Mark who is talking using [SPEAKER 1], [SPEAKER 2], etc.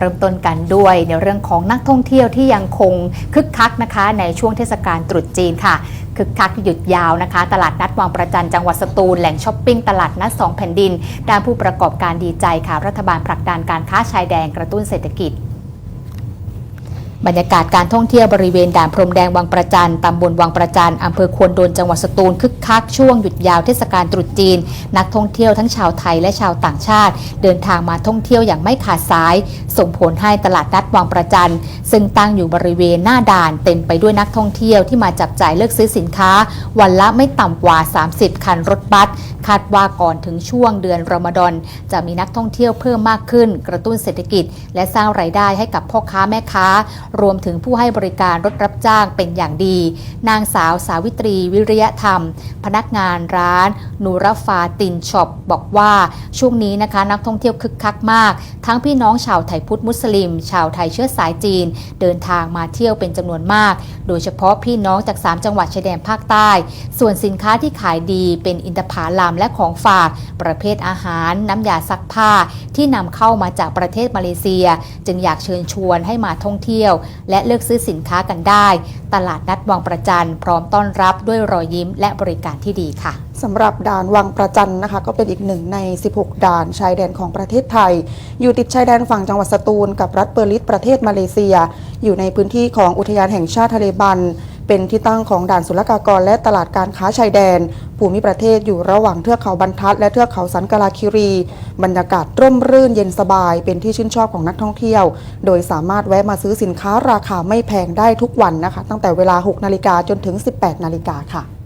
[SPEAKER 1] เริ่มต้นกันด้วยในเรื่องของนักท่องเที่ยวที่ยังคงคึกคักนะคะ ในช่วงเทศกาลตรุษจีนค่ะคึกคักหยุดยาวนะคะ ตลาดนัดวังประจันจังหวัดสตูลแหล่งช้อปปิ้งตลาดนัดสองแผ่นดินด้านผู้ประกอบการดีใจค่ะ รัฐบาลผลักดันการค้าชายแดนกระตุ้นเศรษฐกิจ บรรยากาศการท่องเที่ยวบริเวณด่านพรมแดงวังประจันตำบลวังประจันอำเภอควนโดนจังหวัดสตูลคึกคักช่วงหยุดยาวเทศกาลตรุษจีน นักท่องเที่ยวทั้งชาวไทยและชาวต่างชาติ เดินทางมาท่องเที่ยวอย่างไม่ขาดสาย ส่งผลให้ตลาดนัดวังประจันซึ่งตั้งอยู่บริเวณหน้าด่านเต็มไปด้วยนักท่องเที่ยวที่มาจับจ่ายเลือกซื้อสินค้า วันละไม่ต่ำกว่า 30 คันรถบัสคาดว่าก่อนถึงช่วงเดือนรอมฎอนจะมีนักท่องเที่ยวเพิ่มมากขึ้น กระตุ้นเศรษฐกิจ และสร้างรายได้ให้กับพ่อค้าแม่ค้ารวมถึงผู้ให้บริการรถรับจ้างเป็นอย่างดี นางสาวสาวิตรีวิริยธรรม พนักงานร้านนูรฟาตินช็อปบอกว่าช่วงนี้นะคะนักท่องเที่ยวคึกคักมาก ทั้งพี่น้องชาวไทยพุทธมุสลิม ชาวไทยเชื้อสายจีน เดินทางมาเที่ยวเป็นจำนวนมาก โดยเฉพาะพี่น้องจาก 3 จังหวัดชายแดนภาคใต้ ส่วนสินค้าที่ขายดีเป็นอินทผลัมและของฝาก ประเภทอาหาร น้ำยาซักผ้าที่นำเข้ามาจากประเทศมาเลเซีย จึงอยากเชิญชวนให้มาท่องเที่ยวและเลือกซื้อสินค้ากันได้ ตลาดนัดวังประจันพร้อมต้อนรับด้วยรอยยิ้มและบริการที่ดีค่ะ
[SPEAKER 2] สำหรับด่านวังประจันนะคะ ก็เป็นอีกหนึ่งใน 16 ด่านชายแดนของประเทศไทย อยู่ติดชายแดนฝั่งจังหวัดสตูลกับรัฐเปอร์ลิสประเทศมาเลเซีย อยู่ในพื้นที่ของอุทยานแห่งชาติทะเลบัน เป็นที่ตั้งของด่านศุลกากรและตลาดการค้าชายแดน ภูมิประเทศอยู่ระหว่างเทือกเขาบรรทัดและเทือกเขาสันกลาคิรี บรรยากาศร่มรื่นเย็นสบาย เป็นที่ชื่นชอบของนักท่องเที่ยว โดยสามารถแวะมาซื้อสินค้าราคาไม่แพงได้ทุกวันนะคะ ตั้งแต่เวลา 6 นาฬิกาจนถึง 18 นาฬิกาค่ะ